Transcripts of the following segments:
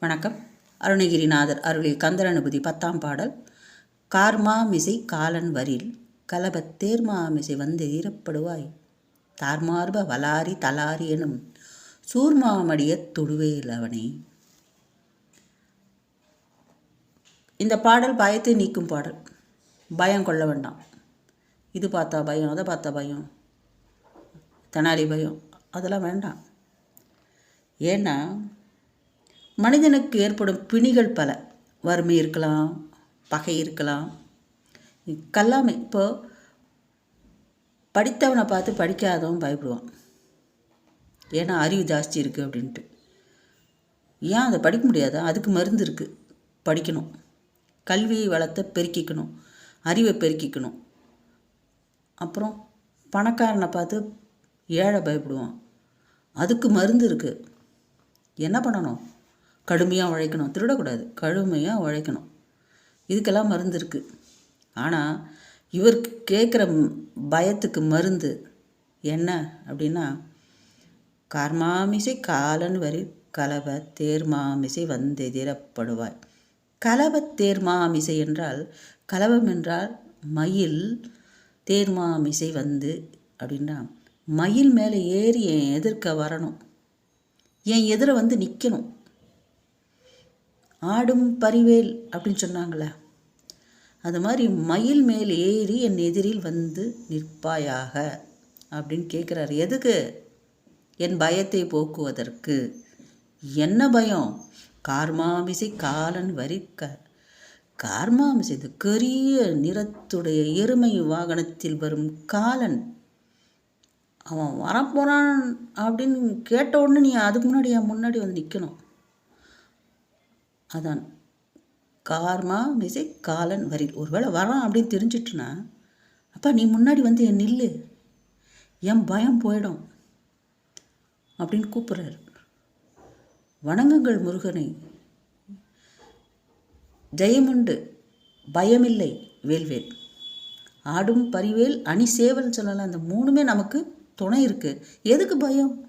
வணக்கம். அருணகிரிநாதர் அருளில் கந்தரனுபதி பத்தாம் பாடல் கார்மாமிசை காலன் வரில் கலபத் வந்து ஈரப்படுவாய். தார்மார்ப வலாரி தலாரி எனும் சூர்மாமடியத் தொடுவேலவனே இந்த பாடல் பயத்தை நீக்கும் பாடல். பயம் கொள்ள வேண்டாம். இது பார்த்தா பயம் அதை பார்த்தா பயம். தெனாலி பயம். அதெல்லாம் வேண்டாம். ஏன்னா மனிதனுக்கு ஏற்படும் பிணிகள் பல. வறுமை இருக்கலாம் பகை இருக்கலாம். கல்லாமை. இப்போ படித்தவனை பார்த்து படிக்காதவன் பயப்படுவான். ஏன்னா அறிவு ஜாஸ்தி இருக்குது அப்படின்ட்டு. ஏன் அதை படிக்க முடியாதா? அதுக்கு மருந்து இருக்குது படிக்கணும். கல்வியை வளர்த்த பெருக்கிக்கணும். அறிவை பெருக்கிக்கணும். அப்புறம் பணக்காரனை பார்த்து ஏழை பயப்படுவான். அதுக்கு மருந்து இருக்குது என்ன பண்ணணும்? கடுமையாக உழைக்கணும். திருடக்கூடாது. கடுமையாக உழைக்கணும். இதுக்கெல்லாம் மருந்து இருக்குது ஆனால் இவர் கேட்குற பயத்துக்கு மருந்து என்ன அப்படின்னா கார்மாமிசை காலன் வரி கலவ தேர்மாமிசை வந்தெதிரப்படுவாய் கலவ தேர்மாமிசை என்றால் கலவம் என்றால் மயில் தேர்மாமிசை வந்து அப்படின்னா மயில் மேலே ஏறி என் எதிர்க்க வரணும். என் எதிர வந்து நிற்கணும் ஆடும் பரிவேல் அப்படின்னு சொன்னாங்களே. அது மாதிரி மயில் மேல் ஏறி என் எதிரில் வந்து நிற்பாயாக அப்படின்னு கேட்குறாரு. எதுக்கு? என் பயத்தை போக்குவதற்கு. என்ன பயம்? கார்மாமிசை காலன் வரிக்க. கார்மாமிசை இந்த கரிய நிறத்துடைய எருமை வாகனத்தில் வரும் காலன். அவன் வரப்போகிறான் அப்படின்னு கேட்ட உடனே நீ அதுக்கு முன்னாடி என் முன்னாடி வந்து நிற்கணும் அதான். கார்மா மிசை காலன் வரி ஒருவேளை வரான் அப்படின்னு தெரிஞ்சிட்டுனா அப்பா நீ முன்னாடி வந்து என் நில்லு. என் பயம் போயிடும் அப்படின்னு கூப்பிட்றாரு. வணங்குங்கள் முருகனை. ஜெயமுண்டு பயமில்லை வேல்வேல். ஆடும் பரிவேல் அணி சேவல் சொல்லலாம் அந்த மூணுமே நமக்கு துணை இருக்குது எதுக்கு பயம்?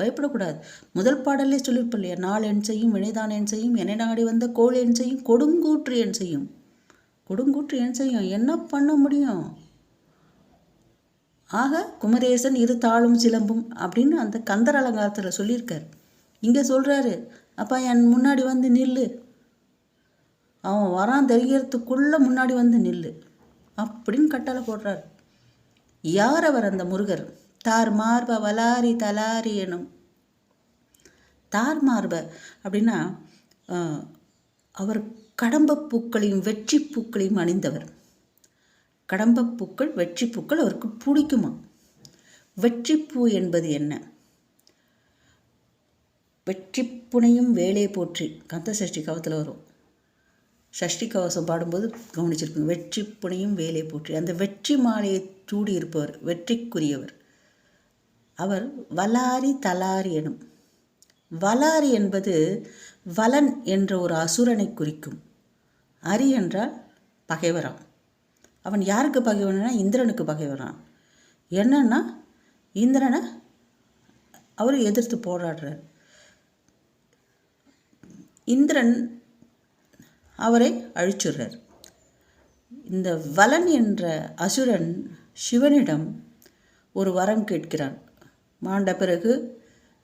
பயப்படக்கூடாது. முதல் பாடலே சொல்லியிருப்போம் இல்லையா நாள் என் செய்யும் வினைதான் என் செய்யும் என்னை நாடி வந்த கோள் என் செய்யும் கொடுங்கூற்று என் செய்யும். கொடுங்கூற்று என் செய்யும் என்ன பண்ண முடியும்? ஆக குமரேசன் இரு தாளும் சிலம்பும் அப்படின்னு அந்த கந்தர் அலங்காரத்தில் சொல்லியிருக்கார். இங்கே சொல்கிறாரு அப்பா என் முன்னாடி வந்து நில்லு. அவன் வரான் தெரிகிறதுக்குள்ளே முன்னாடி வந்து நில்லு. அப்படின்னு கட்டளை போடுறார். யார் அவர் அந்த முருகர்? தார் மார்ப வலாரி தலாரி எனும். தார் மார்ப அப்படின்னா அவர் கடம்பப்பூக்களையும் வெற்றி பூக்களையும் அணிந்தவர். கடம்பப்பூக்கள் வெற்றி பூக்கள் அவருக்கு பிடிக்குமா? வெற்றிப்பூ என்பது என்ன? வெற்றி புனையும் வேலையை போற்றி. கந்த சஷ்டி கவத்தில் வரும். சஷ்டி கவசம் பாடும்போது கவனிச்சிருக்கோம் வெற்றி புனையும் வேலை போற்றி. அந்த வெற்றி மாலையை சூடி இருப்பவர் வெற்றிக்குரியவர். அவர் வலாரி தலாரி எனும். வலாரி என்பது வலன் என்ற ஒரு அசுரனை குறிக்கும். அரி என்றால் பகைவரான் அவன் யாருக்கு பகைவனா? இந்திரனுக்கு பகைவரான் என்னன்னா இந்திரனை அவர் எதிர்த்து போராடுறார். இந்திரன் அவரை அழிச்சுடுறார். இந்த வலன் என்ற அசுரன் சிவனிடம் ஒரு வரம் கேட்கிறான். மாண்ட பிறகு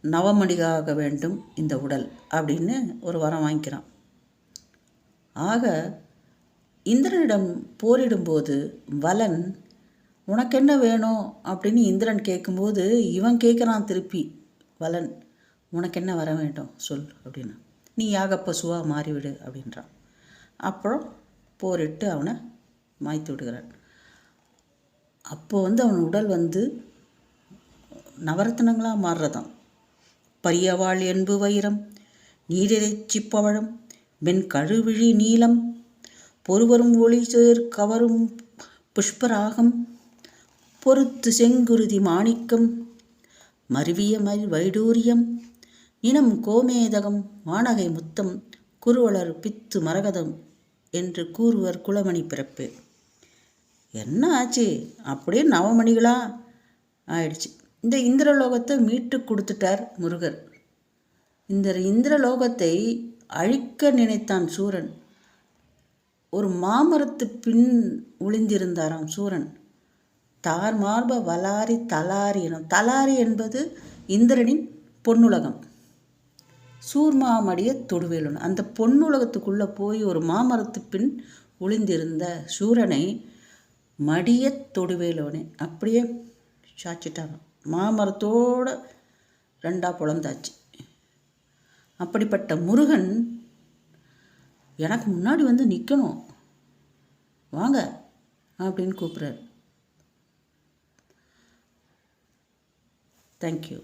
நவமணிகாக வேண்டும் இந்த உடல் அப்படின்னு ஒரு வரம் வாங்கிக்கிறான். ஆக இந்திரனிடம் போரிடும்போது வலன் உனக்கு என்ன வேணும்? அப்படின்னு இந்திரன் கேட்கும்போது இவன் கேட்குறான் திருப்பி வலன் உனக்கு என்ன வர வேண்டும்? சொல் அப்படின்னு. நீ யாக பசுவாக மாறிவிடு அப்படின்றான். அப்புறம் போரிட்டு அவனை மாய்த்து விடுகிறான். அப்போ வந்து அவன் உடல் வந்து நவரத்தினங்களாக மாறுறதாம். பரியவாள் என்பு வைரம் நீரிறைச்சி பவழம் வெண் கழுவிழி நீலம் பொறுவரும் ஒளி சேர் கவரும் புஷ்பராகம் பொறுத்து செங்குருதி மாணிக்கம் மருவிய மல் வைடூரியம் இனம் கோமேதகம் வானகை முத்தம் குருவளர் பித்து மரகதம் என்று கூறுவர் குலமணி பிறப்பு. என்ன ஆச்சு? அப்படியே நவமணிகளா? ஆயிடுச்சு. இந்த இந்திரலோகத்தை மீட்டு கொடுத்துட்டார் முருகர். இந்த இந்திரலோகத்தை அழிக்க நினைத்தான் சூரன். ஒரு மாமரத்து பின் ஒளிந்திருந்தாராம் சூரன். தார் மார்ப வலாரி தலாரி எனும் தலாரி என்பது இந்திரனின் பொன்னுலகம். சூர்மாமடிய தொடுவேலன். அந்த பொன்னுலகத்துக்குள்ளே போய் ஒரு மாமரத்து பின் ஒளிந்திருந்த சூரனை மடிய தொடுவேலோனே அப்படியே சாச்சிட்டாராம் மாமரத்தோட ரெண்டாக புலந்தாச்சு அப்படிப்பட்ட முருகன் எனக்கு முன்னாடி வந்து நிற்கணும் வாங்க அப்படின்னு கூப்பிட்றாரு. தேங்க்யூ